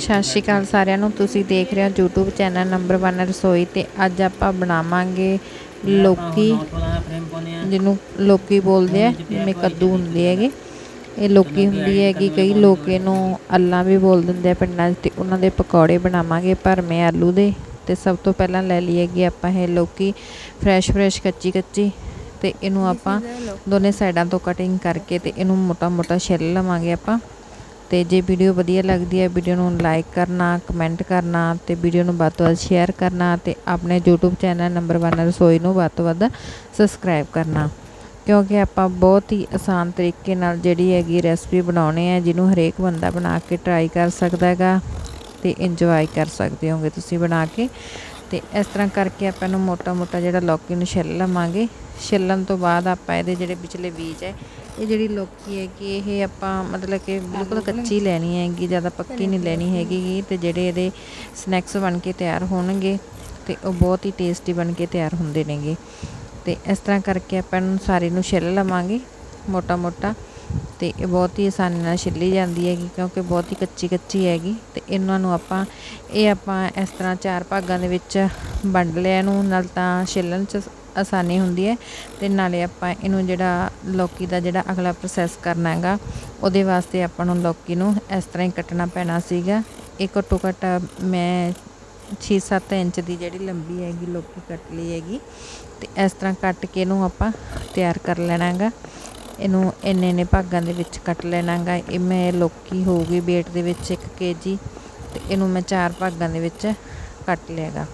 ਸਤਿ ਸ਼੍ਰੀ ਅਕਾਲ ਸਾਰਿਆਂ ਨੂੰ। ਤੁਸੀਂ ਦੇਖ ਰਹੇ ਹੋ YouTube ਚੈਨਲ ਨੰਬਰ 1 ਰਸੋਈ ਤੇ ਅੱਜ ਆਪਾਂ ਬਣਾਵਾਂਗੇ ਲੋਕੀ ਜਿਹਨੂੰ ਲੋਕੀ ਬੋਲਦੇ ਆ, ਜਿਵੇਂ ਕੱਦੂ ਹੁੰਦੇ ਹੈਗੇ। ਇਹ ਲੋਕੀ ਹੁੰਦੀ ਹੈਗੀ, ਕਈ ਲੋਕ ਇਹਨੂੰ ਅੱਲਾ ਵੀ ਬੋਲ ਦਿੰਦੇ ਆ ਪਿੰਡਾਂ 'ਚ ਤੇ ਉਹਨਾਂ ਦੇ ਪਕੌੜੇ ਬਣਾਵਾਂਗੇ ਭਰਵੇਂ ਆਲੂ ਦੇ। ਤੇ ਸਭ ਤੋਂ ਪਹਿਲਾਂ ਲੈ ਲਈ ਹੈਗੀ ਆਪਾਂ ਇਹ ਲੋਕੀ ਫਰੈਸ਼ ਫਰੈਸ਼ ਕੱਚੀ ਕੱਚੀ ਤੇ ਇਹਨੂੰ ਆਪਾਂ ਦੋਨੇ ਸਾਈਡਾਂ ਤੋਂ ਕਟਿੰਗ ਕਰਕੇ ਤੇ ਇਹਨੂੰ ਮੋਟਾ ਮੋਟਾ ਛਿੱਲ ਲਵਾਂਗੇ ਆਪਾਂ। ਤੇ ਜੇ ਵੀਡੀਓ ਵਧੀਆ ਲੱਗਦੀ ਹੈ, ਵੀਡੀਓ ਨੂੰ ਲਾਈਕ ਕਰਨਾ ਕਮੈਂਟ ਕਰਨਾ ਤੇ ਵੀਡੀਓ ਨੂੰ ਵੱਧ ਤੋਂ ਵੱਧ ਸ਼ੇਅਰ ਕਰਨਾ ਤੇ ਆਪਣੇ YouTube ਚੈਨਲ ਨੰਬਰ 1 ਰਸੋਈ ਨੂੰ ਵੱਧ ਤੋਂ ਵੱਧ ਸਬਸਕ੍ਰਾਈਬ ਕਰਨਾ। ਕਿਉਂਕਿ ਆਪਾਂ ਬਹੁਤ ਹੀ ਆਸਾਨ ਤਰੀਕੇ ਨਾਲ ਜਿਹੜੀ ਹੈਗੀ ਰੈਸਪੀ ਬਣਾਉਣੇ ਆ, ਜਿਹਨੂੰ ਹਰੇਕ ਬੰਦਾ ਬਣਾ ਕੇ ਟਰਾਈ ਕਰ ਸਕਦਾ ਹੈਗਾ ਤੇ ਇੰਜੋਏ ਕਰ ਸਕਦੇ ਹੋਗੇ ਤੁਸੀਂ ਬਣਾ ਕੇ। ਤੇ ਇਸ ਤਰ੍ਹਾਂ ਕਰਕੇ ਆਪਾਂ ਨੂੰ ਮੋਟਾ ਮੋਟਾ ਜਿਹੜਾ ਲੌਕੀ ਨੂੰ ਛਿੱਲ ਲਵਾਂਗੇ। ਛਿੱਲਣ ਤੋਂ ਬਾਅਦ ਆਪਾਂ ਇਹਦੇ ਜਿਹੜੇ ਵਿਚਲੇ ਬੀਜ ਹੈ, ਇਹ ਜਿਹੜੀ ਲੌਕੀ ਹੈ ਕਿ ਇਹ ਆਪਾਂ ਮਤਲਬ ਕਿ ਬਿਲਕੁਲ ਕੱਚੀ ਲੈਣੀ ਹੈਗੀ, ਜ਼ਿਆਦਾ ਪੱਕੀ ਨਹੀਂ ਲੈਣੀ ਹੈਗੀ ਗੀ ਤੇ ਜਿਹੜੇ ਇਹਦੇ ਸਨੈਕਸ ਬਣ ਕੇ ਤਿਆਰ ਹੋਣਗੇ ਤੇ ਉਹ ਬਹੁਤ ਹੀ ਟੇਸਟੀ ਬਣ ਕੇ ਤਿਆਰ ਹੁੰਦੇ ਨੇਗੇ। ਤੇ ਇਸ ਤਰ੍ਹਾਂ ਕਰਕੇ ਆਪਾਂ ਨੂੰ ਸਾਰੇ ਨੂੰ ਛਿੱਲ ਲਵਾਂਗੇ ਮੋਟਾ ਮੋਟਾ ਤੇ ਇਹ ਬਹੁਤ ਹੀ ਆਸਾਨੀ ਨਾਲ ਛਿੱਲੀ ਜਾਂਦੀ ਹੈਗੀ ਕਿਉਂਕਿ ਬਹੁਤ ਹੀ ਕੱਚੀ ਕੱਚੀ ਹੈਗੀ ਤੇ ਇਹਨਾਂ ਨੂੰ ਆਪਾਂ, ਇਹ ਆਪਾਂ ਇਸ ਤਰ੍ਹਾਂ ਚਾਰ ਭਾਗਾਂ ਦੇ ਵਿੱਚ ਵੰਡ ਲਿਆ ਇਹਨੂੰ, ਨਾਲ ਤਾਂ ਛਿੱਲਣ 'ਚ ਆਸਾਨੀ ਹੁੰਦੀ ਹੈ ਤੇ ਨਾਲੇ ਆਪਾਂ ਇਹਨੂੰ ਜਿਹੜਾ ਲੌਕੀ ਦਾ ਜਿਹੜਾ ਅਗਲਾ ਪ੍ਰੋਸੈਸ ਕਰਨਾ ਹੈਗਾ, ਉਹਦੇ ਵਾਸਤੇ ਆਪਾਂ ਨੂੰ ਲੌਕੀ ਨੂੰ ਇਸ ਤਰ੍ਹਾਂ ਹੀ ਕੱਟਣਾ ਪੈਣਾ ਸੀਗਾ। ਇਹ ਘੱਟੋ ਘੱਟ ਮੈਂ 6-7 ਇੰਚ ਦੀ ਜਿਹੜੀ ਲੰਬੀ ਹੈਗੀ, ਲੌਕੀ ਕੱਟ ਲਈ ਹੈਗੀ ਤੇ ਇਸ ਤਰ੍ਹਾਂ ਕੱਟ ਕੇ ਇਹਨੂੰ ਆਪਾਂ ਤਿਆਰ ਕਰ ਲੈਣਾ ਹੈਗਾ। ਇਹਨੂੰ ਇੰਨੇ ਇੰਨੇ ਭਾਗਾਂ ਦੇ ਵਿੱਚ ਕੱਟ ਲੈਣਾ ਹੈਗਾ ਇਹ ਮੈਂ ਲੌਕੀ ਹੋਊਗੀ weight ਦੇ ਵਿੱਚ 1 ਕੇਜੀ ਤੇ ਇਹਨੂੰ ਮੈਂ ਚਾਰ ਭਾਗਾਂ ਦੇ ਵਿੱਚ ਕੱਟ ਲਿਆਗਾ।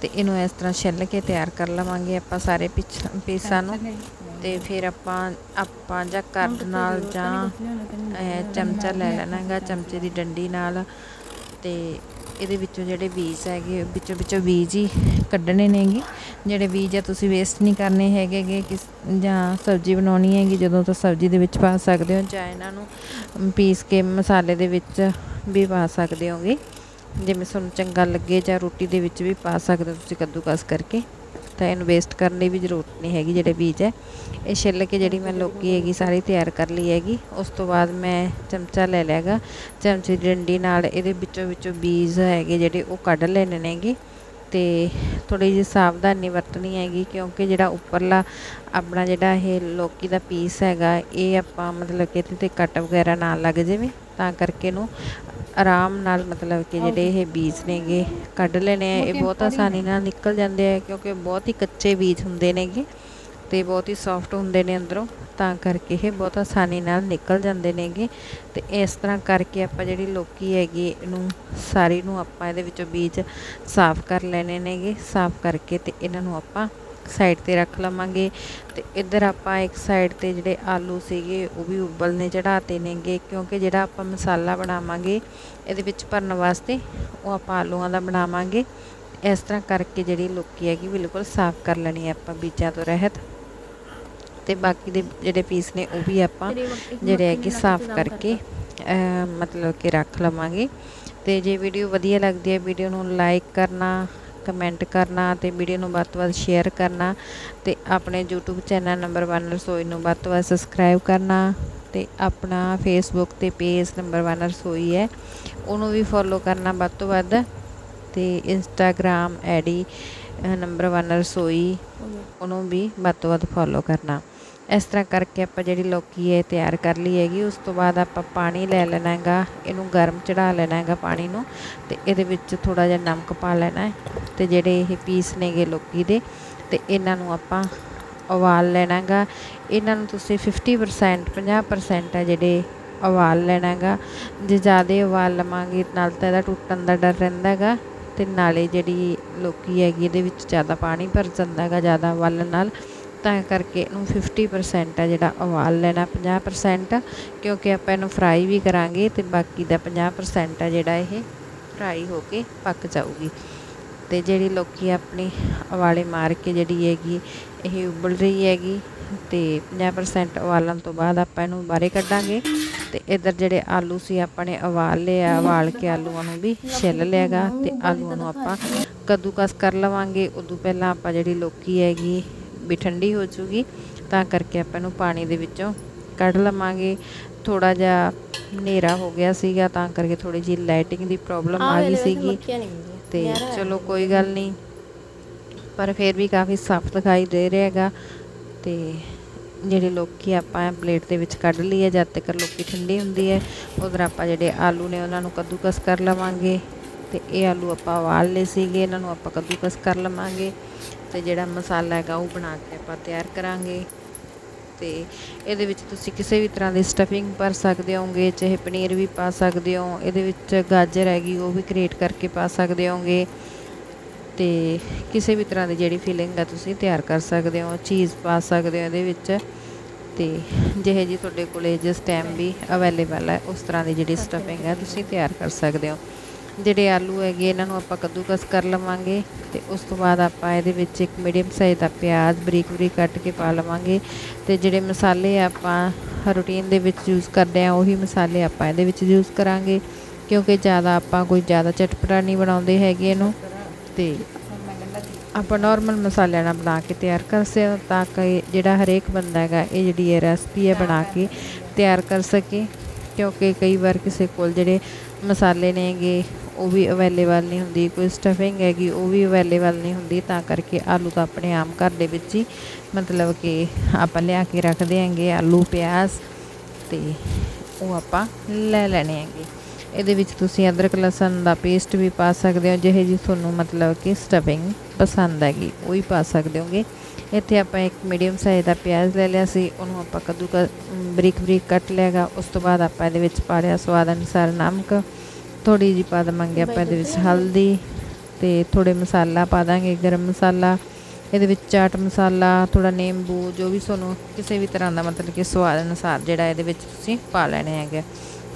ਤੇ ਇਹਨੂੰ ਇਸ ਤਰ੍ਹਾਂ ਛਿੱਲ ਕੇ ਤਿਆਰ ਕਰ ਲਵਾਂਗੇ ਆਪਾਂ ਸਾਰੇ ਪੀਸਾਂ ਨੂੰ। ਤੇ ਫਿਰ ਆਪਾਂ ਆਪਾਂ ਜਾਂ ਕਰਦ ਨਾਲ ਜਾਂ ਚਮਚਾ ਲੈ ਲੈਣਾ ਹੈਗਾ ਚਮਚੇ ਦੀ ਡੰਡੀ ਨਾਲ। ਤੇ ਇਹਦੇ ਵਿੱਚੋਂ ਜਿਹੜੇ ਬੀਜ ਹੈਗੇ, ਵਿੱਚੋਂ ਵਿੱਚੋਂ ਬੀਜ ਹੀ ਕੱਢਣੇ ਨੇਗੇ। ਜਿਹੜੇ ਬੀਜ ਆ, ਤੁਸੀਂ ਵੇਸਟ ਨਹੀਂ ਕਰਨੇ ਹੈਗੇਗੇ ਕਿਸ ਜਾਂ ਸਬਜ਼ੀ ਬਣਾਉਣੀ ਹੈਗੀ, ਜਦੋਂ ਤਾਂ ਸਬਜ਼ੀ ਦੇ ਵਿੱਚ ਪਾ ਸਕਦੇ ਹੋ, ਜਾਂ ਇਹਨਾਂ ਨੂੰ ਪੀਸ ਕੇ ਮਸਾਲੇ ਦੇ ਵਿੱਚ ਵੀ ਪਾ ਸਕਦੇ ਹੋਗੇ। ਜਿਵੇਂ ਤੁਹਾਨੂੰ ਚੰਗਾ ਲੱਗੇ ਜਾਂ ਰੋਟੀ ਦੇ ਵਿੱਚ ਵੀ ਪਾ ਸਕਦੇ ਹੋ, ਤੁਸੀਂ ਕੱਦੂਕਸ ਕਰਕੇ। ਤਾਂ ਇਹਨੂੰ ਵੇਸਟ ਕਰਨ ਦੀ ਵੀ ਜ਼ਰੂਰਤ ਨਹੀਂ ਹੈਗੀ ਜਿਹੜੇ ਬੀਜ ਹੈ। ਇਹ ਛਿੱਲ ਕੇ ਜਿਹੜੀ ਮੈਂ ਲੋਕੀ ਹੈਗੀ ਸਾਰੀ ਤਿਆਰ ਕਰ ਲਈ ਹੈਗੀ। ਉਸ ਤੋਂ ਬਾਅਦ ਮੈਂ ਚਮਚਾ ਲੈ ਲਿਆਗਾ ਚਮਚੇ ਦੀ ਡੰਡੀ ਨਾਲ ਇਹਦੇ ਵਿੱਚੋਂ ਵਿੱਚੋਂ ਬੀਜ ਹੈਗੇ ਜਿਹੜੇ ਉਹ ਕੱਢ ਲੈਣੇ ਨੇਗੇ। ਤੇ ਥੋੜੀ ਜਿਹੀ ਸਾਵਧਾਨੀ ਵਰਤਣੀ ਹੈਗੀ ਕਿਉਂਕਿ ਜਿਹੜਾ ਉੱਪਰਲਾ ਆਪਣਾ ਜਿਹੜਾ ਇਹ ਲੋਕੀ ਦਾ ਪੀਸ ਹੈਗਾ, ਇਹ ਆਪਾਂ ਮਤਲਬ ਕਿ ਇਹਦੇ ਤੇ ਕੱਟ ਵਗੈਰਾ ਨਾ ਲੱਗ ਜਾਵੇ। ਤਾਂ ਕਰਕੇ ਇਹਨੂੰ ਆਰਾਮ ਨਾਲ ਮਤਲਬ ਕਿ ਜਿਹੜੇ ਇਹ ਬੀਜ ਨੇਗੇ ਕੱਢ ਲੈਣੇ ਆ ਇਹ ਬਹੁਤ ਆਸਾਨੀ ਨਾਲ ਨਿਕਲ ਜਾਂਦੇ ਆ ਕਿਉਂਕਿ ਬਹੁਤ ਹੀ ਕੱਚੇ ਬੀਜ ਹੁੰਦੇ ਨੇਗੇ ਤੇ ਬਹੁਤ ਹੀ ਸੌਫਟ ਹੁੰਦੇ ਨੇ ਅੰਦਰੋਂ ਤਾਂ ਕਰਕੇ ਇਹ ਬਹੁਤ ਆਸਾਨੀ ਨਾਲ ਨਿਕਲ ਜਾਂਦੇ ਨੇਗੇ ਤੇ ਇਸ ਤਰ੍ਹਾਂ ਕਰਕੇ ਆਪਾਂ ਜਿਹੜੀ ਲੋਕੀ ਹੈਗੀ ਇਹਨੂੰ ਸਾਰੀ ਨੂੰ ਆਪਾਂ ਇਹਦੇ ਵਿੱਚੋਂ ਬੀਜ ਸਾਫ਼ ਕਰ ਲੈਣੇ ਨੇਗੇ ਸਾਫ਼ ਕਰਕੇ ਤੇ ਇਹਨਾਂ ਨੂੰ ਆਪਾਂ ਸਾਈਡ ਤੇ ਰੱਖ ਲਵਾਂਗੇ ਤੇ ਇੱਧਰ ਆਪਾਂ ਇੱਕ ਸਾਈਡ ਤੇ ਜਿਹੜੇ ਆਲੂ ਸੀਗੇ ਉਹ ਵੀ ਉਬਲਨੇ ਚੜਾਤੇ ਨੇਗੇ ਕਿਉਂਕਿ ਜਿਹੜਾ ਆਪਾਂ ਮਸਾਲਾ ਬਣਾਵਾਂਗੇ ਇਹਦੇ ਵਿੱਚ ਭਰਨ ਵਾਸਤੇ ਉਹ ਆਪਾਂ ਆਲੂਆਂ ਦਾ ਬਣਾਵਾਂਗੇ। ਇਸ ਤਰ੍ਹਾਂ ਕਰਕੇ ਜਿਹੜੀ ਲੋਕੀ ਹੈਗੀ ਬਿਲਕੁਲ ਸਾਫ਼ ਕਰ ਲੈਣੀ ਹੈ ਆਪਾਂ ਬੀਜਾਂ ਤੋਂ ਰਹਿਤ। ਤੇ ਬਾਕੀ ਦੇ ਜਿਹੜੇ ਪੀਸ ਨੇ ਉਹ ਵੀ ਆਪਾਂ ਜਿਹੜੇ ਹੈਗੇ ਸਾਫ਼ ਕਰਕੇ ਮਤਲਬ ਕਿ ਰੱਖ ਲਵਾਂਗੇ। ਤੇ ਜੇ ਵੀਡੀਓ ਵਧੀਆ ਲੱਗਦੀ ਹੈ ਵੀਡੀਓ ਨੂੰ ਲਾਈਕ ਕਰਨਾ ਕਮੈਂਟ ਕਰਨਾ ਤੇ ਵੀਡੀਓ ਨੂੰ ਵੱਧ ਤੋਂ ਵੱਧ ਸ਼ੇਅਰ ਕਰਨਾ ਤੇ ਆਪਣੇ YouTube ਚੈਨਲ ਨੰਬਰ 1 ਰਸੋਈ ਨੂੰ ਵੱਧ ਤੋਂ ਵੱਧ ਸਬਸਕ੍ਰਾਈਬ ਕਰਨਾ ਤੇ ਆਪਣਾ ਫੇਸਬੁੱਕ ਤੇ ਪੇਜ ਨੰਬਰ 1 ਰਸੋਈ ਹੈ, ਉਹਨੂੰ ਵੀ ਫੋਲੋ ਕਰਨਾ ਵੱਧ ਤੋਂ ਵੱਧ ਤੇ ਇੰਸਟਾਗ੍ਰam ਆਈਡੀ ਨੰਬਰ 1 ਰਸੋਈ, ਉਹਨੂੰ ਵੀ ਵੱਧ ਤੋਂ ਵੱਧ ਫੋਲੋ ਕਰਨਾ। ਇਸ ਤਰ੍ਹਾਂ ਕਰਕੇ ਆਪਾਂ ਜਿਹੜੀ ਲੋਕੀ ਹੈ ਤਿਆਰ ਕਰ ਲਈ ਹੈਗੀ, ਉਸ ਤੋਂ ਬਾਅਦ ਆਪਾਂ ਪਾਣੀ ਲੈ ਲੈਣਾ ਹੈਗਾ, ਇਹਨੂੰ ਗਰਮ ਚੜਾ ਲੈਣਾ ਹੈਗਾ ਪਾਣੀ ਨੂੰ, ਤੇ ਇਹਦੇ ਵਿੱਚ ਥੋੜਾ ਜਿਹਾ ਨਮਕ ਪਾ ਲੈਣਾ ਹੈ, ਤੇ ਜਿਹੜੇ ਇਹ ਪੀਸ ਨੇਗੇ ਲੋਕੀ ਦੇ, ਤੇ ਇਹਨਾਂ ਨੂੰ ਆਪਾਂ ਉਬਾਲ ਲੈਣਾ ਹੈਗਾ। ਇਹਨਾਂ ਨੂੰ ਤੁਸੀਂ 50% 50% ਹੈ ਜਿਹੜੇ ਉਬਾਲ ਲੈਣਾ ਹੈਗਾ। ਜੇ ਜ਼ਿਆਦਾ ਉਬਾਲ ਲਵਾਂਗੇ, ਨਾਲ ਤਾਂ ਇਹਦਾ ਟੁੱਟਣ ਦਾ ਡਰ ਰਹਿੰਦਾ ਹੈਗਾ, ਤੇ ਨਾਲੇ ਜਿਹੜੀ ਲੋਕੀ ਹੈਗੀ, ਇਹਦੇ ਵਿੱਚ ਜ਼ਿਆਦਾ ਪਾਣੀ ਭਰ ਜਾਂਦਾ ਹੈਗਾ, ਜ਼ਿਆਦਾ ਉਬਾਲਣ ਨਾਲ। ਤਾਂ ਕਰਕੇ ਇਹਨੂੰ 50% ਆ ਜਿਹੜਾ ਉਬਾਲ ਲੈਣਾ 50% ਕਿਉਂਕਿ ਆਪਾਂ ਇਹਨੂੰ ਫਰਾਈ ਵੀ ਕਰਾਂਗੇ ਤੇ ਬਾਕੀ ਦਾ 50% ਆ ਜਿਹੜਾ ਇਹ ਫਰਾਈ ਹੋ ਕੇ ਪੱਕ ਜਾਊਗੀ। ਤੇ ਜਿਹੜੀ ਲੋਕੀ ਆਪਣੀ ਉਬਾਲੇ ਮਾਰ ਕੇ ਜਿਹੜੀ ਹੈਗੀ, ਇਹ ਉਬਲ ਰਹੀ ਹੈਗੀ ਤੇ 50% ਉਬਾਲਣ ਤੋਂ ਬਾਅਦ ਆਪਾਂ ਇਹਨੂੰ ਬਾਹਰੇ ਕੱਢਾਂਗੇ ਤੇ ਇਧਰ ਜਿਹੜੇ ਆਲੂ ਸੀ ਆਪਾਂ ਨੇ ਉਬਾਲ ਲਿਆ, ਉਬਾਲ ਕੇ ਆਲੂਆਂ ਨੂੰ ਵੀ ਛਿੱਲ ਲਿਆਗਾ ਤੇ ਆਲੂਆਂ ਨੂੰ ਆਪਾਂ ਕੱਦੂਕਸ ਕਰ ਲਵਾਂਗੇ। ਉਦੋਂ ਪਹਿਲਾਂ ਆਪਾਂ ਜਿਹੜੀ ਲੋਕੀ ਹੈਗੀ ਵੀ ਠੰਡੀ ਹੋ ਜੂਗੀ ਤਾਂ ਕਰਕੇ ਆਪਾਂ ਇਹਨੂੰ ਪਾਣੀ ਦੇ ਵਿੱਚੋਂ ਕੱਢ ਲਵਾਂਗੇ। ਥੋੜਾ ਜਿਹਾ ਹਨੇਰਾ ਹੋ ਗਿਆ ਸੀਗਾ ਤਾਂ ਕਰਕੇ ਥੋੜੀ ਜਿਹੀ ਲਾਈਟਿੰਗ ਦੀ ਪ੍ਰੋਬਲਮ ਆ ਗਈ ਸੀਗੀ। ਤੇ ਚਲੋ ਕੋਈ ਗੱਲ ਨਹੀਂ। ਪਰ ਫਿਰ ਵੀ ਕਾਫੀ ਸਾਫ਼ ਦਿਖਾਈ ਦੇ ਰਿਹਾ ਹੈਗਾ। ਤੇ ਜਿਹੜੇ ਲੋਕੀ ਆਪਾਂ ਪਲੇਟ ਦੇ ਵਿੱਚ ਕੱਢ ਲਈ ਹੈ ਜਦ ਤੱਕ ਲੋਕੀ ਠੰਡੀ ਹੁੰਦੀ ਹੈ ਉਧਰ ਆਪਾਂ ਜਿਹੜੇ ਆਲੂ ਨੇ ਉਹਨਾਂ ਨੂੰ ਕੱਦੂਕਸ ਕਰ ਲਵਾਂਗੇ। ਤੇ ਇਹ ਆਲੂ ਆਪਾਂ ਉਬਾਲ ਲਏ ਸੀਗੇ ਇਹਨਾਂ ਨੂੰ ਆਪਾਂ ਕੱਦੂਕਸ ਕਰ ਲਵਾਂਗੇ। ਤੇ ਜਿਹੜਾ ਮਸਾਲਾ ਹੈਗਾ ਉਹ ਬਣਾ ਕੇ ਆਪਾਂ ਤਿਆਰ ਕਰਾਂਗੇ। ਤੇ ਇਹਦੇ ਵਿੱਚ ਤੁਸੀਂ ਕਿਸੇ ਵੀ ਤਰ੍ਹਾਂ ਦੀ ਸਟਫਿੰਗ ਭਰ ਸਕਦੇ ਹੋਗੇ ਚਾਹੇ ਪਨੀਰ ਵੀ ਪਾ ਸਕਦੇ ਹੋ, ਇਹਦੇ ਵਿੱਚ ਗਾਜਰ ਹੈਗੀ ਉਹ ਵੀ ਕ੍ਰੀਏਟ ਕਰਕੇ ਪਾ ਸਕਦੇ ਹੋਗੇ ਤੇ ਕਿਸੇ ਵੀ ਤਰ੍ਹਾਂ ਦੀ ਜਿਹੜੀ ਫੀਲਿੰਗ ਆ ਤੁਸੀਂ ਤਿਆਰ ਕਰ ਸਕਦੇ ਹੋ ਚੀਜ਼ ਪਾ ਸਕਦੇ ਹੋ ਇਹਦੇ ਵਿੱਚ। ਤੇ ਜਿਹੇ ਜੀ ਤੁਹਾਡੇ ਕੋਲੇ ਜਿਸ ਟਾਈਮ ਵੀ ਅਵੇਲੇਬਲ ਹੈ, ਉਸ ਤਰ੍ਹਾਂ ਦੀ ਜਿਹੜੀ ਸਟਫਿੰਗ ਹੈ ਤੁਸੀਂ ਤਿਆਰ ਕਰ ਸਕਦੇ ਹੋ। ਜਿਹੜੇ ਆਲੂ ਹੈਗੇ, ਇਹਨਾਂ ਨੂੰ ਆਪਾਂ ਕੱਦੂਕਸ ਕਰ ਲਵਾਂਗੇ ਤੇ ਉਸ ਤੋਂ ਬਾਅਦ ਆਪਾਂ ਇਹਦੇ ਵਿੱਚ ਇੱਕ ਮੀਡੀਅਮ ਸਾਈਜ਼ ਦਾ ਪਿਆਜ਼ ਬਰੀਕ ਬਰੀਕ ਕੱਟ ਕੇ ਪਾ ਲਵਾਂਗੇ ਤੇ ਜਿਹੜੇ ਮਸਾਲੇ ਆਪਾਂ ਰੂਟੀਨ ਦੇ ਵਿੱਚ ਯੂਜ਼ ਕਰਦੇ ਆ ਉਹੀ ਮਸਾਲੇ ਆਪਾਂ ਇਹਦੇ ਵਿੱਚ ਯੂਜ਼ ਕਰਾਂਗੇ ਕਿਉਂਕਿ ਜ਼ਿਆਦਾ ਆਪਾਂ ਕੋਈ ਜ਼ਿਆਦਾ ਚਟਪਟਾ ਨਹੀਂ ਬਣਾਉਂਦੇ ਹੈਗੇ ਇਹਨੂੰ ਤੇ ਆਪਾਂ ਨਾਰਮਲ ਮਸਾਲਿਆਂ ਨਾਲ ਬਣਾ ਕੇ ਤਿਆਰ ਕਰ ਸਕਦੇ ਤਾਂ ਕਿ ਜਿਹੜਾ ਹਰੇਕ ਬੰਦਾ ਹੈਗਾ, ਇਹ ਜਿਹੜੀ ਇਹ ਰੈਸਪੀ ਹੈ ਬਣਾ ਕੇ ਤਿਆਰ ਕਰ ਸਕੇ ਕਿਉਂਕਿ ਕਈ ਵਾਰ ਕਿਸੇ ਕੋਲ ਜਿਹੜੇ ਮਸਾਲੇ ਨੇਗੇ ਉਹ ਵੀ ਅਵੇਲੇਬਲ ਨਹੀਂ ਹੁੰਦੀ, ਕੋਈ ਸਟਫਿੰਗ ਹੈਗੀ ਉਹ ਵੀ ਅਵੇਲੇਬਲ ਨਹੀਂ ਹੁੰਦੀ, ਤਾਂ ਕਰਕੇ ਆਲੂ ਤਾਂ ਆਪਣੇ ਆਮ ਘਰ ਦੇ ਵਿੱਚ ਹੀ ਮਤਲਬ ਕਿ ਆਪਾਂ ਲਿਆ ਕੇ ਰੱਖਦੇ ਆਂਗੇ ਆਲੂ, ਪਿਆਜ਼ ਤੇ ਉਹ ਆਪਾਂ ਲੈ ਲੈਣੇ ਹੈਗੇ। ਇਹਦੇ ਵਿੱਚ ਤੁਸੀਂ ਅਦਰਕ, ਲਸਣ ਦਾ ਪੇਸਟ ਵੀ ਪਾ ਸਕਦੇ ਹੋ, ਜਿਹੇ ਜੀ ਤੁਹਾਨੂੰ ਮਤਲਬ ਕਿ ਸਟਫਿੰਗ ਪਸੰਦ ਹੈਗੀ, ਉਹ ਹੀ ਪਾ ਸਕਦੇ ਹੋਗੇ। ਇੱਥੇ ਆਪਾਂ ਇੱਕ ਮੀਡੀਅਮ ਸਾਈਜ਼ ਦਾ ਪਿਆਜ਼ ਲੈ ਲਿਆ ਸੀ, ਉਹਨੂੰ ਆਪਾਂ ਕੱਦੂ ਕ ਬਰੀਕ ਬਰੀਕ ਕੱਟ ਲਿਆਗਾ ਉਸ ਤੋਂ ਬਾਅਦ ਆਪਾਂ ਇਹਦੇ ਵਿੱਚ ਪਾ ਲਿਆ ਸਵਾਦ ਅਨੁਸਾਰ ਨਮਕ। ਥੋੜੀ ਜਿਹੀ ਪਾ ਦੇਵਾਂਗੇ ਆਪਾਂ ਇਹਦੇ ਵਿੱਚ ਹਲਦੀ ਤੇ ਥੋੜੇ ਮਸਾਲਾ ਪਾ ਦਾਂਗੇ, ਗਰਮ ਮਸਾਲਾ, ਇਹਦੇ ਵਿੱਚ ਚਾਟ ਮਸਾਲਾ ਥੋੜਾ ਨਿੰਬੂ, ਜੋ ਵੀ ਤੁਹਾਨੂੰ ਕਿਸੇ ਵੀ ਤਰ੍ਹਾਂ ਦਾ ਮਤਲਬ ਕਿ ਸਵਾਦ ਅਨੁਸਾਰ ਜਿਹੜਾ ਇਹਦੇ ਵਿੱਚ ਤੁਸੀਂ ਪਾ ਲੈਣੇ ਹੈਗੇ।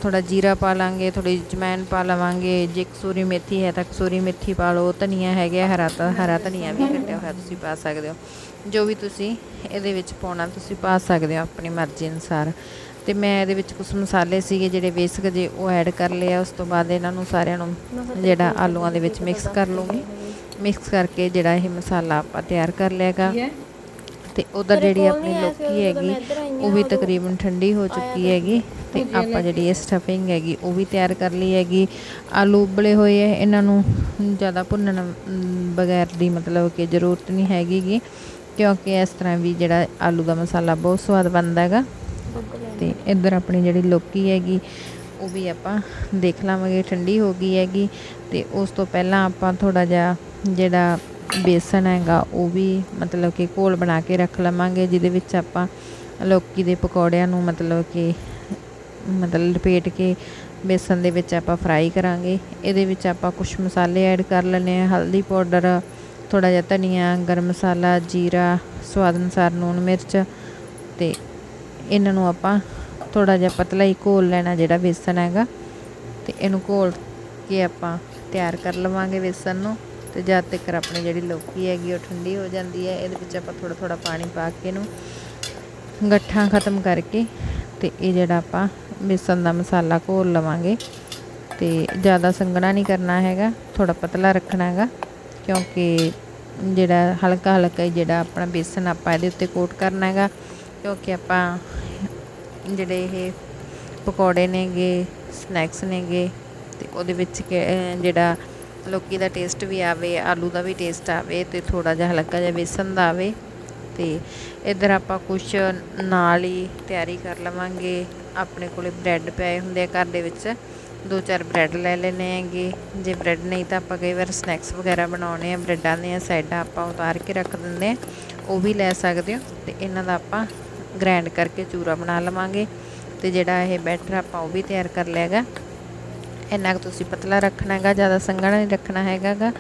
ਥੋੜਾ ਜੀਰਾ ਪਾ ਲਾਂਗੇ ਥੋੜੀ ਜਮੈਨ ਪਾ ਲਵਾਂਗੇ, ਜੇ ਕਸੂਰੀ ਮੇਥੀ ਹੈ ਤਾਂ ਕਸੂਰੀ ਮੇਥੀ ਪਾ ਲਓ, ਧਨੀਆ ਹੈਗਾ ਹਰਾ ਤਾਂ, ਹਰਾ ਧਨੀਆ ਵੀ ਕੱਟਿਆ ਹੋਇਆ ਤੁਸੀਂ ਪਾ ਸਕਦੇ ਹੋ। ਜੋ ਵੀ ਤੁਸੀਂ ਇਹਦੇ ਵਿੱਚ ਪਾਉਣਾ ਤੁਸੀਂ ਪਾ ਸਕਦੇ ਹੋ ਆਪਣੀ ਮਰਜ਼ੀ ਅਨੁਸਾਰ। ਤੇ ਮੈਂ ਇਹਦੇ ਵਿੱਚ ਕੁਝ ਮਸਾਲੇ ਸੀਗੇ ਜਿਹੜੇ ਬੇਸਿਕ ਜੇ ਉਹ ਐਡ ਕਰ ਲਿਆ ਉਸ ਤੋਂ ਬਾਅਦ ਇਹਨਾਂ ਨੂੰ ਸਾਰਿਆਂ ਨੂੰ ਜਿਹੜਾ ਆਲੂਆਂ ਦੇ ਵਿੱਚ ਮਿਕਸ ਕਰ ਲੂੰਗੀ ਮਿਕਸ ਕਰਕੇ ਜਿਹੜਾ ਇਹ ਮਸਾਲਾ ਆਪਾਂ ਤਿਆਰ ਕਰ ਲਿਆਗਾ ਤੇ ਉਧਰ ਜਿਹੜੀ ਆਪਣੀ ਲੋਕੀ ਹੈਗੀ ਉਹ ਵੀ ਤਕਰੀਬਨ ਠੰਡੀ ਹੋ ਚੁੱਕੀ ਹੈਗੀ। ਤੇ ਆਪਾਂ ਜਿਹੜੀ ਇਹ ਸਟਫਿੰਗ ਹੈਗੀ ਉਹ ਵੀ ਤਿਆਰ ਕਰ ਲਈ ਹੈਗੀ। ਆਲੂ ਉਬਲੇ ਹੋਏ ਹੈ ਇਹਨਾਂ ਨੂੰ ਜ਼ਿਆਦਾ ਭੁੰਨਣ ਬਗੈਰ ਦੀ ਮਤਲਬ ਕਿ ਜ਼ਰੂਰਤ ਨਹੀਂ ਹੈਗੀ ਗੀ ਕਿਉਂਕਿ ਇਸ ਤਰ੍ਹਾਂ ਵੀ ਜਿਹੜਾ ਆਲੂ ਦਾ ਮਸਾਲਾ ਬਹੁਤ ਸਵਾਦ ਬਣਦਾ ਹੈਗਾ। ਤੇ ਇੱਧਰ ਆਪਣੀ ਜਿਹੜੀ ਲੋਕੀ ਹੈਗੀ, ਉਹ ਵੀ ਆਪਾਂ ਦੇਖ ਲਾਵਾਂਗੇ, ਠੰਡੀ ਹੋ ਗਈ ਹੈਗੀ। ਤੇ ਉਸ ਤੋਂ ਪਹਿਲਾਂ ਆਪਾਂ ਥੋੜਾ ਜਿਹਾ ਜਿਹੜਾ ਬੇਸਨ ਹੈਗਾ, ਉਹ ਵੀ ਮਤਲਬ ਕਿ ਘੋਲ ਬਣਾ ਕੇ ਰੱਖ ਲਵਾਂਗੇ, ਜਿਹਦੇ ਵਿੱਚ ਆਪਾਂ ਲੌਕੀ ਦੇ ਪਕੌੜਿਆਂ ਨੂੰ ਮਤਲਬ ਕਿ ਮਤਲਬ ਲਪੇਟ ਕੇ ਬੇਸਣ ਦੇ ਵਿੱਚ ਆਪਾਂ ਫਰਾਈ ਕਰਾਂਗੇ। ਇਹਦੇ ਵਿੱਚ ਆਪਾਂ ਕੁਝ ਮਸਾਲੇ ਐਡ ਕਰ ਲੈਣੇ ਆ ਹਲਦੀ ਪਾਊਡਰ ਥੋੜਾ ਜਿਹਾ ਧਨੀਆ, ਗਰਮ ਮਸਾਲਾ, ਜੀਰਾ, ਸਵਾਦ ਅਨੁਸਾਰ ਨੂਣ ਮਿਰਚ ਤੇ ਇਹਨਾਂ ਨੂੰ ਆਪਾਂ ਥੋੜਾ ਜਿਹਾ ਪਤਲਾ ਹੀ ਘੋਲ ਲੈਣਾ ਜਿਹੜਾ ਬੇਸਨ ਹੈਗਾ ਤੇ ਇਹਨੂੰ ਘੋਲ ਕੇ ਆਪਾਂ ਤਿਆਰ ਕਰ ਲਵਾਂਗੇ ਬੇਸਨ ਨੂੰ ਤੇ ਜਦ ਤੱਕ ਆਪਣੀ ਜਿਹੜੀ ਲੋਕੀ ਹੈਗੀ ਉਹ ਠੰਡੀ ਹੋ ਜਾਂਦੀ ਹੈ, ਇਹਦੇ ਵਿੱਚ ਆਪਾਂ ਥੋੜਾ ਥੋੜਾ ਪਾਣੀ ਪਾ ਕੇ ਇਹਨੂੰ ਗੱਠਾਂ ਖਤਮ ਕਰਕੇ ਤੇ ਇਹ ਜਿਹੜਾ ਆਪਾਂ ਬੇਸਨ ਦਾ ਮਸਾਲਾ ਘੋਲ ਲਵਾਂਗੇ ਤੇ ਜ਼ਿਆਦਾ ਸੰਘਣਾ ਨਹੀਂ ਕਰਨਾ ਹੈਗਾ ਥੋੜਾ ਪਤਲਾ ਰੱਖਣਾ ਹੈਗਾ ਕਿਉਂਕਿ ਜਿਹੜਾ ਹਲਕਾ ਹਲਕਾ ਹੀ ਜਿਹੜਾ ਆਪਣਾ ਬੇਸਨ ਆਪਾਂ ਇਹਦੇ ਉੱਤੇ ਕੋਟ ਕਰਨਾ ਹੈਗਾ ਕਿਉਂਕਿ ਆਪਾਂ ਜਿਹੜੇ ਇਹ ਪਕੌੜੇ ਨੇਗੇ ਸਨੈਕਸ ਨੇਗੇ, ਤੇ ਉਹਦੇ ਵਿੱਚ ਕਿ- ਜਿਹੜਾ ਲੋਕੀ ਦਾ ਟੇਸਟ ਵੀ ਆਵੇ, ਆਲੂ ਦਾ ਵੀ ਟੇਸਟ ਆਵੇ, ਤੇ ਥੋੜਾ ਜਿਹਾ ਹਲਕਾ ਜਿਹਾ ਬੇਸਨ ਦਾ ਆਵੇ, ਤੇ ਇੱਧਰ ਆਪਾਂ ਕੁਝ ਨਾਲ ਹੀ ਤਿਆਰੀ ਕਰ ਲਵਾਂਗੇ। ਆਪਣੇ ਕੋਲੇ ਬ੍ਰੈਡ ਪਏ ਹੁੰਦੇ ਆ ਘਰ ਦੇ ਵਿੱਚ। ਦੋ ਚਾਰ ਬ੍ਰੈਡ ਲੈ ਲੈਣੇ ਹੈਗੇ। ਜੇ ਬ੍ਰੈਡ ਨਹੀਂ ਤਾਂ ਆਪਾਂ ਕਈ ਵਾਰ ਸਨੈਕਸ ਵਗੈਰਾ ਬਣਾਉਣੇ ਆ ਬ੍ਰੈਡਾਂ ਦੀਆਂ ਸਾਈਡਾਂ ਆਪਾਂ ਉਤਾਰ ਕੇ ਰੱਖ ਦਿੰਦੇ ਆ। ਉਹ ਵੀ ਲੈ ਸਕਦੇ ਹੋ, ਤੇ ਇਹਨਾਂ ਦਾ ਆਪਾਂ ਗ੍ਰਾਈਂਡ ਕਰਕੇ ਚੂਰਾ ਬਣਾ ਲਵਾਂਗੇ ਤੇ ਜਿਹੜਾ ਇਹ ਬੈਟਰ ਆਪਾਂ ਉਹ ਵੀ ਤਿਆਰ ਕਰ ਲਿਆਗਾ। ਇੰਨਾ ਕੁ ਤੁਸੀਂ ਪਤਲਾ ਰੱਖਣਾ ਹੈਗਾ, ਜ਼ਿਆਦਾ ਸੰਘਣਾ ਨਹੀਂ ਰੱਖਣਾ ਹੈਗਾ ਗਾ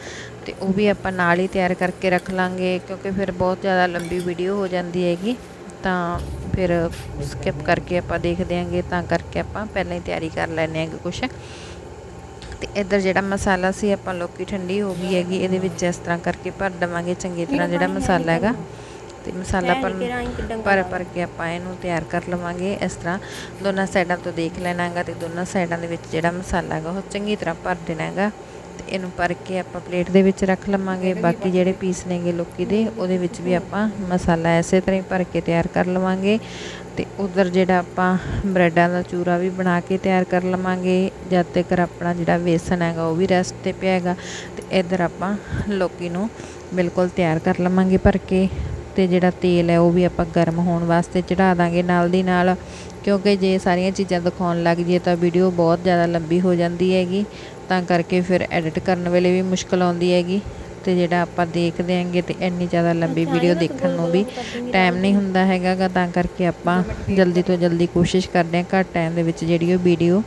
ਤੇ ਉਹ ਵੀ ਆਪਾਂ ਨਾਲ ਹੀ ਤਿਆਰ ਕਰਕੇ ਰੱਖ ਲਾਂਗੇ ਕਿਉਂਕਿ ਫਿਰ ਬਹੁਤ ਜ਼ਿਆਦਾ ਲੰਬੀ ਵੀਡੀਓ ਹੋ ਜਾਂਦੀ ਹੈਗੀ। ਤਾਂ ਫਿਰ ਸਕਿਪ ਕਰਕੇ ਆਪਾਂ ਦੇਖਦੇ ਆਂਗੇ ਤਾਂ ਕਰਕੇ ਆਪਾਂ ਪਹਿਲਾਂ ਹੀ ਤਿਆਰੀ ਕਰ ਲੈਣੇ ਆਂਗੇ ਕੁਛ। ਤੇ ਇੱਧਰ ਜਿਹੜਾ ਮਸਾਲਾ ਸੀ ਆਪਾਂ ਲੋਕੀ ਠੰਡੀ ਹੋ ਗਈ ਹੈਗੀ, ਇਹਦੇ ਵਿੱਚ ਇਸ ਤਰ੍ਹਾਂ ਕਰਕੇ ਭਰ ਦੇਵਾਂਗੇ, ਚੰਗੀ ਤਰ੍ਹਾਂ ਜਿਹੜਾ ਮਸਾਲਾ ਹੈਗਾ। ਤੇ ਮਸਾਲਾ ਪਰ ਪਰ ਪਰ ਕੇ ਆਪਾਂ ਇਹਨੂੰ ਤਿਆਰ ਕਰ ਲਵਾਂਗੇ ਇਸ ਤਰ੍ਹਾਂ। ਦੋਨਾਂ ਸਾਈਡਾਂ ਤੋਂ ਦੇਖ ਲੈਣਾ ਹੈਗਾ ਤੇ ਦੋਨਾਂ ਸਾਈਡਾਂ ਦੇ ਵਿੱਚ ਜਿਹੜਾ ਮਸਾਲਾ ਹੈਗਾ ਉਹ ਚੰਗੀ ਤਰ੍ਹਾਂ ਭਰ ਦੇਣਾ ਹੈਗਾ ਤੇ ਇਹਨੂੰ ਭਰ ਕੇ ਆਪਾਂ ਪਲੇਟ ਦੇ ਵਿੱਚ ਰੱਖ ਲਵਾਂਗੇ। ਬਾਕੀ ਜਿਹੜੇ ਪੀਸ ਨੇਗੇ ਲੋਕੀ ਦੇ ਉਹਦੇ ਵਿੱਚ ਵੀ ਆਪਾਂ ਮਸਾਲਾ ਐਸੇ ਤਰ੍ਹਾਂ ਹੀ ਭਰ ਕੇ ਤਿਆਰ ਕਰ ਲਵਾਂਗੇ। ਤੇ ਉਧਰ ਜਿਹੜਾ ਆਪਾਂ ਬ੍ਰੈਡਾਂ ਦਾ ਚੂਰਾ ਵੀ ਬਣਾ ਕੇ ਤਿਆਰ ਕਰ ਲਵਾਂਗੇ। ਜਦ ਤੱਕ ਆਪਣਾ ਜਿਹੜਾ ਵੇਸਣ ਹੈਗਾ ਉਹ ਵੀ ਰੈਸਟ ਤੇ ਪਿਆ ਹੈਗਾ। ਤੇ ਇੱਧਰ ਆਪਾਂ ਲੋਕੀ ਨੂੰ ਬਿਲਕੁਲ ਤਿਆਰ ਕਰ ਲਵਾਂਗੇ ਭਰ ਕੇ। ਤੇ ਜਿਹੜਾ ਤੇਲ ਹੈ ਉਹ ਵੀ ਆਪਾਂ ਗਰਮ ਹੋਣ ਵਾਸਤੇ ਚੜਾ ਦਾਂਗੇ ਨਾਲ ਦੀ ਨਾਲ ਕਿਉਂਕਿ ਜੇ ਸਾਰੀਆਂ ਚੀਜ਼ਾਂ ਦਿਖਾਉਣ ਲੱਗ ਜਾਈਏ ਤਾਂ ਵੀਡੀਓ ਬਹੁਤ ਜ਼ਿਆਦਾ ਲੰਬੀ ਹੋ ਜਾਂਦੀ ਹੈਗੀ ਤਾਂ ਕਰਕੇ ਫਿਰ ਐਡਿਟ ਕਰਨ ਵੇਲੇ ਵੀ ਮੁਸ਼ਕਲ ਆਉਂਦੀ ਹੈਗੀ ਤੇ ਜਿਹੜਾ ਆਪਾਂ ਦੇਖਦੇ ਆਂਗੇ ਤੇ ਇੰਨੀ ਜ਼ਿਆਦਾ ਲੰਬੀ ਵੀਡੀਓ ਦੇਖਣ ਨੂੰ ਵੀ ਟਾਈਮ ਨਹੀਂ ਹੁੰਦਾ ਹੈਗਾ ਤਾਂ ਕਰਕੇ ਆਪਾਂ ਜਲਦੀ ਤੋਂ ਜਲਦੀ ਕੋਸ਼ਿਸ਼ ਕਰਦੇ ਹਾਂ ਘੱਟ ਟਾਈਮ ਦੇ ਵਿੱਚ ਜਿਹੜੀ ਉਹ ਵੀਡੀਓ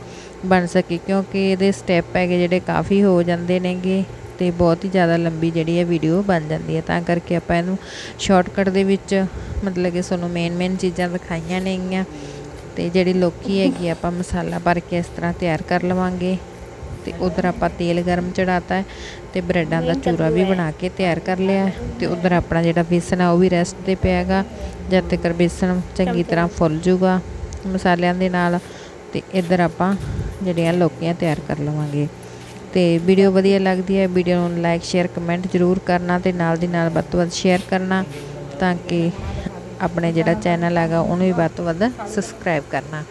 ਬਣ ਸਕੇ ਕਿਉਂਕਿ ਇਹਦੇ ਸਟੈਪ ਹੈਗੇ ਜਿਹੜੇ ਕਾਫੀ ਹੋ ਜਾਂਦੇ ਨੇਗੇ। ਤੇ ਬਹੁਤ ਹੀ ਜ਼ਿਆਦਾ ਲੰਬੀ ਜਿਹੜੀ ਹੈ ਵੀਡੀਓ ਬਣ ਜਾਂਦੀ ਹੈ। ਤਾਂ ਕਰਕੇ ਆਪਾਂ ਇਹਨੂੰ ਸ਼ਾਰਟਕਟ ਦੇ ਵਿੱਚ ਮਤਲਬ ਕਿ ਤੁਹਾਨੂੰ ਮੇਨ ਮੇਨ ਚੀਜ਼ਾਂ ਦਿਖਾਈਆਂ ਨੇਗੀਆਂ ਤੇ ਜਿਹੜੀ ਲੋਕੀ ਹੈਗੀ ਆਪਾਂ ਮਸਾਲਾ ਭਰ ਕੇ ਇਸ ਤਰ੍ਹਾਂ ਤਿਆਰ ਕਰ ਲਵਾਂਗੇ ਤੇ ਉਧਰ ਆਪਾਂ ਤੇਲ ਗਰਮ ਚੜਾਤਾ ਹੈ ਤੇ ਬ੍ਰੈਡਾਂ ਦਾ ਚੂਰਾ ਵੀ ਬਣਾ ਕੇ ਤਿਆਰ ਕਰ ਲਿਆ ਤੇ ਉਧਰ ਆਪਣਾ ਜਿਹੜਾ ਬੇਸਨ ਆ ਉਹ ਵੀ ਰੈਸਟ ਤੇ ਪਿਆ ਹੈਗਾ। ਜਦ ਤੱਕ ਬੇਸਨ ਚੰਗੀ ਤਰ੍ਹਾਂ ਫੁੱਲ ਜੂਗਾ ਮਸਾਲਿਆਂ ਦੇ ਨਾਲ ਤੇ ਇੱਧਰ ਆਪਾਂ ਜਿਹੜੀਆਂ ਲੋਕੀਆਂ ਤਿਆਰ ਕਰ ਲਵਾਂਗੇ। ਤੇ ਵੀਡੀਓ ਵਧੀਆ ਲੱਗਦੀ ਹੈ, ਵੀਡੀਓ ਨੂੰ ਲਾਈਕ ਸ਼ੇਅਰ ਕਮੈਂਟ ਜ਼ਰੂਰ ਕਰਨਾ ਤੇ ਨਾਲ ਦੀ ਨਾਲ ਵੱਧ ਤੋਂ ਵੱਧ ਸ਼ੇਅਰ ਕਰਨਾ ਤਾਂ ਕਿ ਆਪਣੇ ਜਿਹੜਾ ਚੈਨਲ ਹੈਗਾ ਉਹਨੂੰ ਵੀ ਵੱਧ ਤੋਂ ਵੱਧ ਸਬਸਕ੍ਰਾਈਬ ਕਰਨਾ।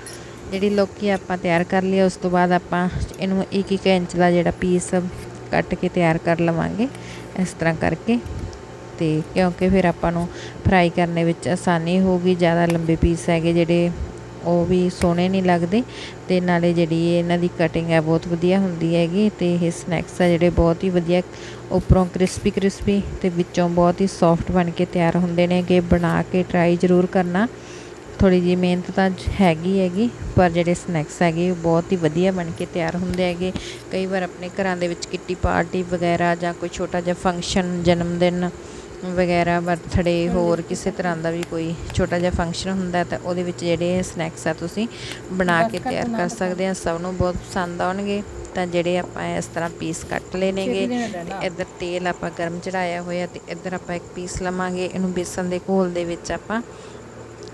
ਜਿਹੜੀ ਲੋਕੀ ਆਪਾਂ ਤਿਆਰ ਕਰ ਲਈ ਉਸ ਤੋਂ ਬਾਅਦ ਆਪਾਂ ਇਹਨੂੰ 1-1 ਇੰਚ ਦਾ ਜਿਹੜਾ ਪੀਸ ਕੱਟ ਕੇ ਤਿਆਰ ਕਰ ਲਵਾਂਗੇ ਇਸ ਤਰ੍ਹਾਂ ਕਰਕੇ। ਤੇ ਕਿਉਂਕਿ ਫਿਰ ਆਪਾਂ ਨੂੰ ਫਰਾਈ ਕਰਨੇ ਵਿੱਚ ਆਸਾਨੀ ਹੋਊਗੀ, ਜ਼ਿਆਦਾ ਲੰਬੇ ਪੀਸ ਹੈਗੇ ਜਿਹੜੇ ਉਹ ਵੀ ਸੋਹਣੇ ਨਹੀਂ ਲੱਗਦੇ ਤੇ ਨਾਲੇ ਜਿਹੜੀ ਇਹਨਾਂ ਦੀ ਕਟਿੰਗ ਹੈ ਬਹੁਤ ਵਧੀਆ ਹੁੰਦੀ ਹੈਗੀ ਤੇ ਇਹ ਸਨੈਕਸ ਆ ਜਿਹੜੇ ਬਹੁਤ ਹੀ ਵਧੀਆ ਉੱਪਰੋਂ ਕ੍ਰਿਸਪੀ ਕ੍ਰਿਸਪੀ ਤੇ ਵਿੱਚੋਂ ਬਹੁਤ ਹੀ ਸੌਫਟ ਬਣ ਕੇ ਤਿਆਰ ਹੁੰਦੇ ਨੇ ਕਿ ਬਣਾ ਕੇ ਟਰਾਈ ਜ਼ਰੂਰ ਕਰਨਾ। ਥੋੜੀ ਜਿਹੀ ਮਿਹਨਤ ਤਾਂ ਹੈਗੀ ਹੈਗੀ, ਪਰ ਜਿਹੜੇ ਸਨੈਕਸ ਹੈਗੇ ਉਹ ਬਹੁਤ ਹੀ ਵਧੀਆ ਬਣ ਕੇ ਤਿਆਰ ਹੁੰਦੇ ਹੈਗੇ। ਕਈ ਵਾਰ ਆਪਣੇ ਘਰਾਂ ਦੇ ਵਿੱਚ ਕਿੱਟੀ ਪਾਰਟੀ ਵਗੈਰਾ ਜਾਂ ਕੋਈ ਛੋਟਾ ਜਿਹਾ ਫੰਕਸ਼ਨ ਜਨਮ ਦਿਨ ਵਗੈਰਾ ਬਰਥਡੇ ਹੋਰ ਕਿਸੇ ਤਰ੍ਹਾਂ ਦਾ ਵੀ ਕੋਈ ਛੋਟਾ ਜਿਹਾ ਫੰਕਸ਼ਨ ਹੁੰਦਾ ਤਾਂ ਉਹਦੇ ਵਿੱਚ ਜਿਹੜੇ ਸਨੈਕਸ ਆ ਤੁਸੀਂ ਬਣਾ ਕੇ ਤਿਆਰ ਕਰ ਸਕਦੇ ਆ ਸਭ ਨੂੰ ਬਹੁਤ ਪਸੰਦ ਆਉਣਗੇ। ਤਾਂ ਜਿਹੜੇ ਆਪਾਂ ਇਸ ਤਰ੍ਹਾਂ ਪੀਸ ਕੱਟ ਤੇ ਇੱਧਰ ਤੇਲ ਆਪਾਂ ਗਰਮ ਚੜਾਇਆ ਹੋਇਆ ਤੇ ਇੱਧਰ ਆਪਾਂ ਇੱਕ ਪੀਸ ਲਵਾਂਗੇ। ਇਹਨੂੰ ਬੇਸਨ ਦੇ ਘੋਲ ਦੇ ਵਿੱਚ ਆਪਾਂ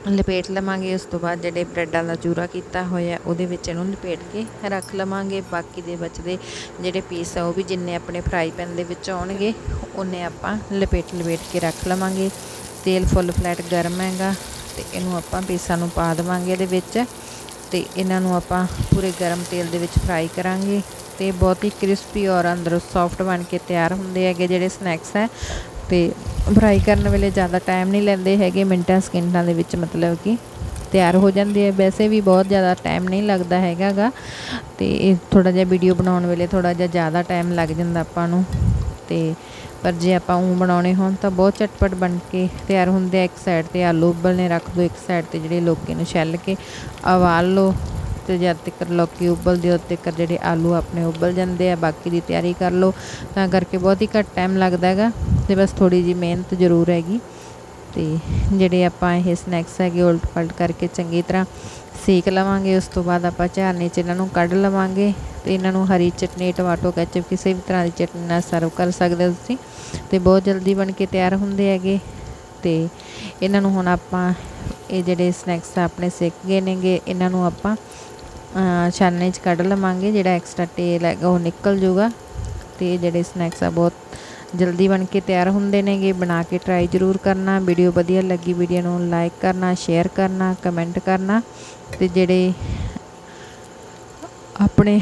ਲਪੇਟ ਲਵਾਂਗੇ, ਉਸ ਤੋਂ ਬਾਅਦ ਜਿਹੜੇ ਬ੍ਰੈਡਾਂ ਦਾ ਚੂਰਾ ਕੀਤਾ ਹੋਇਆ, ਉਹਦੇ ਵਿੱਚ ਇਹਨੂੰ ਲਪੇਟ ਕੇ ਰੱਖ ਲਵਾਂਗੇ। ਬਾਕੀ ਦੇ ਬਚਦੇ ਜਿਹੜੇ ਪੀਸ ਆ, ਉਹ ਵੀ ਜਿੰਨੇ ਆਪਣੇ ਫਰਾਈ ਪੈਨ ਦੇ ਵਿੱਚ ਆਉਣਗੇ, ਉਹਨੇ ਆਪਾਂ ਲਪੇਟ ਲਪੇਟ ਕੇ ਰੱਖ ਲਵਾਂਗੇ। ਤੇਲ ਫੁੱਲ ਫਲੈਟ ਗਰਮ ਹੈਗਾ, ਤੇ ਇਹਨੂੰ ਆਪਾਂ ਪੀਸਾਂ ਨੂੰ ਪਾ ਦੇਵਾਂਗੇ ਇਹਦੇ ਵਿੱਚ, ਤੇ ਇਹਨਾਂ ਨੂੰ ਆਪਾਂ ਪੂਰੇ ਗਰਮ ਤੇਲ ਦੇ ਵਿੱਚ ਫਰਾਈ ਕਰਾਂਗੇ। ਤੇ ਬਹੁਤ ਹੀ ਕ੍ਰਿਸਪੀ ਔਰ ਅੰਦਰੋਂ ਸੌਫਟ ਬਣ ਕੇ ਤਿਆਰ ਹੁੰਦੇ ਹੈਗੇ ਜਿਹੜੇ ਸਨੈਕਸ ਹੈ ਤੇ ਫਰਾਈ ਕਰਨ ਵੇਲੇ ਜ਼ਿਆਦਾ ਟਾਈਮ ਨਹੀਂ ਲੈਂਦੇ ਹੈਗੇ, ਮਿੰਟਾਂ, ਸਕਿੰਟਾਂ ਦੇ ਵਿੱਚ ਮਤਲਬ ਕਿ ਤਿਆਰ ਹੋ ਜਾਂਦੇ ਹੈ ਵੈਸੇ ਵੀ ਬਹੁਤ ਜ਼ਿਆਦਾ ਟਾਈਮ ਨਹੀਂ ਲੱਗਦਾ ਹੈਗਾਗਾ ਤੇ ਇਹ ਥੋੜਾ ਜਿਹਾ ਵੀਡੀਓ ਬਣਾਉਣ ਵੇਲੇ ਥੋੜਾ ਜਿਹਾ ਜ਼ਿਆਦਾ ਟਾਈਮ ਲੱਗ ਜਾਂਦਾ ਆਪਾਂ ਨੂੰ। ਤੇ ਪਰ ਜੇ ਆਪਾਂ ਉਹ ਬਣਾਉਣੇ ਹੋਣ ਤਾਂ ਬਹੁਤ ਝਟਪਟ ਬਣ ਕੇ ਤਿਆਰ ਹੁੰਦੇ ਆ। ਇੱਕ ਸਾਈਡ ਤੇ ਆਲੂ ਉਬਲਨੇ ਰੱਖ ਦਿਓ ਇੱਕ ਸਾਈਡ ਤੇ ਜਿਹੜੇ ਲੋਕੀ ਨੂੰ ਛੱਲ ਕੇ ਉਬਾਲ ਲਓ। ਤੇ ਜਦ ਤੱਕ ਲੋਕੀ ਉਬਲਦੇ ਉਦ ਤੱਕ ਜਿਹੜੇ ਆਲੂ ਆਪਣੇ ਉਬਲ ਜਾਂਦੇ ਆ, ਬਾਕੀ ਦੀ ਤਿਆਰੀ ਕਰ ਲਓ। ਤਾਂ ਕਰਕੇ ਬਹੁਤ ਹੀ ਘੱਟ ਟਾਈਮ ਲੱਗਦਾ ਹੈਗਾ ਤੇ ਬਸ ਥੋੜੀ ਜੀ ਮਿਹਨਤ ਜ਼ਰੂਰ ਹੈਗੀ। ਤੇ ਜਿਹੜੇ ਆਪਾਂ ਇਹ ਸਨੈਕਸ ਹੈਗੇ ਉਲਟ ਪਲਟ ਕਰਕੇ ਚੰਗੀ ਤਰ੍ਹਾਂ ਸੇਕ ਲਵਾਂਗੇ, ਉਸ ਤੋਂ ਬਾਅਦ ਆਪਾਂ ਝਾਰਨੇ 'ਚ ਇਹਨਾਂ ਨੂੰ ਕੱਢ ਲਵਾਂਗੇ ਤੇ ਇਹਨਾਂ ਨੂੰ ਹਰੀ ਚਟਨੀ, ਟਮਾਟੋ, ਕੈਚਪ ਕਿਸੇ ਵੀ ਤਰ੍ਹਾਂ ਦੀ ਚਟਨੀ ਨਾਲ ਸਰਵ ਕਰ ਸਕਦੇ ਹੋ ਤੁਸੀਂ। ਤੇ ਬਹੁਤ ਜਲਦੀ ਬਣ ਕੇ ਤਿਆਰ ਹੁੰਦੇ ਹੈਗੇ। ਤੇ ਇਹਨਾਂ ਨੂੰ ਹੁਣ ਆਪਾਂ ਇਹ ਜਿਹੜੇ ਸਨੈਕਸ ਆਪਣੇ ਸੇਕ ਗਏ ਨੇਗੇ, ਇਹਨਾਂ ਨੂੰ ਆਪਾਂ ਛਾਨਣੇ 'ਚ ਕੱਢ ਲਵਾਂਗੇ, ਜਿਹੜਾ ਐਕਸਟਰਾ ਤੇਲ ਹੈਗਾ ਉਹ ਨਿਕਲ ਜੂਗਾ। ਤੇ ਜਿਹੜੇ ਸਨੈਕਸ ਆ, ਬਹੁਤ ਜਲਦੀ ਬਣ ਕੇ ਤਿਆਰ ਹੁੰਦੇ ਨੇਗੇ, ਬਣਾ ਕੇ ਟਰਾਈ ਜ਼ਰੂਰ ਕਰਨਾ। ਵੀਡੀਓ ਵਧੀਆ ਲੱਗੀ ਵੀਡੀਓ ਨੂੰ ਲਾਈਕ ਕਰਨਾ ਸ਼ੇਅਰ ਕਰਨਾ ਕਮੈਂਟ ਕਰਨਾ। ਤੇ ਜਿਹੜੇ ਆਪਣੇ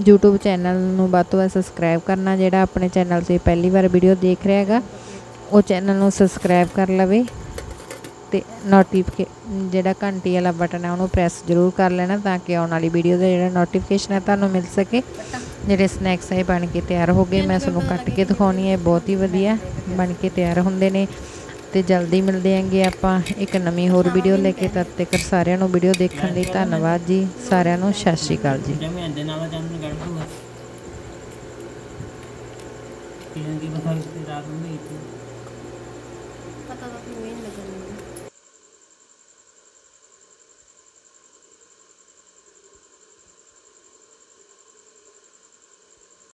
YouTube ਚੈਨਲ ਨੂੰ ਵੱਧ ਤੋਂ ਵੱਧ ਸਬਸਕ੍ਰਾਈਬ ਕਰਨਾ, ਜਿਹੜਾ ਆਪਣੇ ਚੈਨਲ 'ਤੇ ਪਹਿਲੀ ਵਾਰ ਵੀਡੀਓ ਦੇਖ ਰਿਹਾ ਹੈਗਾ, ਉਹ ਚੈਨਲ ਨੂੰ ਸਬਸਕ੍ਰਾਈਬ ਕਰ ਲਵੇ। ਤੇ ਨੋਟੀਫਿਕੇ ਜਿਹੜਾ ਘੰਟੀ ਵਾਲਾ ਬਟਨ ਹੈ, ਉਹਨੂੰ ਪ੍ਰੈਸ ਜ਼ਰੂਰ ਕਰ ਲੈਣਾ ਤਾਂ ਕਿ ਆਉਣ ਵਾਲੀ ਵੀਡੀਓ ਦਾ ਜਿਹੜਾ ਨੋਟੀਫਿਕੇਸ਼ਨ ਹੈ, ਤੁਹਾਨੂੰ ਮਿਲ ਸਕੇ। ਜਿਹੜੇ ਸਨੈਕਸ ਹੈ ਬਣ ਕੇ ਤਿਆਰ ਹੋ ਗਏ। ਮੈਂ ਤੁਹਾਨੂੰ ਕੱਟ ਕੇ ਦਿਖਾਉਣੀ ਹੈ ਬਹੁਤ ਹੀ ਵਧੀਆ ਬਣ ਕੇ ਤਿਆਰ ਹੁੰਦੇ ਨੇ। ਤੇ ਜਲਦੀ ਮਿਲਦੇ ਆਂਗੇ ਆਪਾਂ ਇੱਕ ਨਵੀਂ ਹੋਰ ਵੀਡੀਓ ਲੈ ਕੇ। ਤਦ ਤੱਕ ਸਾਰਿਆਂ ਨੂੰ ਵੀਡੀਓ ਦੇਖਣ ਲਈ ਧੰਨਵਾਦ ਜੀ। ਸਾਰਿਆਂ ਨੂੰ ਸਤਿ ਸ਼੍ਰੀ ਅਕਾਲ ਜੀ। ਜਮੇ ਦੀ ਬਸਾਈ ਤੇ ਰਾਤ ਨੂੰ ਨਹੀਂ